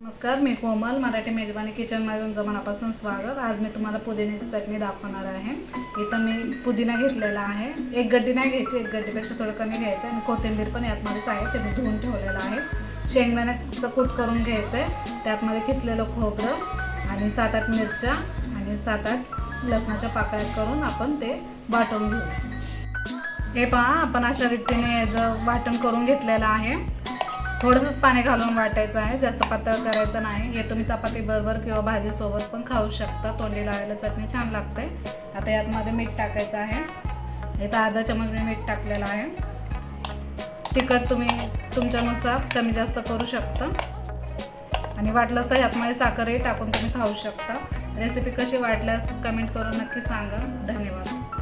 नमस्कार मी कोमल मराठी मेजबानी किचनमध्ये तुमचं मनापासून स्वागत. आज मी तुम्हाला पुदिन्याची चटणी दाखवणार आहे. इथं मी पुदिना घेतलेला आहे. एक गड्डी नाही घ्यायची एक गड्डीपेक्षा थोडं कमी घ्यायचं आहे. आणि कोथिंबीर पण यातमध्येच आहे. ते मी धुवून ठेवलेलं आहे. शेंगदाण्याचं कूट करून घ्यायचं आहे त्यातमध्ये किसलेलं खोबरं आणि सात आठ मिरच्या आणि सात आठ लसणाच्या पाकळ्या करून आपण ते वाटून घेऊ हे पहा आपण अशा रीतीने याचं वाटण करून घेतलेलं आहे. थोडंसंच पाणी घालून वाटायचं आहे. जास्त पातळ करायचं नाही. हे तुम्ही चपाती बरोबर किंवा भाजीसोबत पण खाऊ शकता. तोंडी लावायला चटणी छान लागते. आता यातमध्ये मीठ टाकायचं आहे. इथं अर्धा चमच मी मीठ टाकलेलं आहे. तिखट तुम्ही तुमच्यानुसार कमी जास्त करू शकता. आणि वाटलं तर यातमध्ये साखरही टाकून तुम्ही खाऊ शकता. रेसिपी कशी वाटल्यास कमेंट करून नक्की सांगा. धन्यवाद.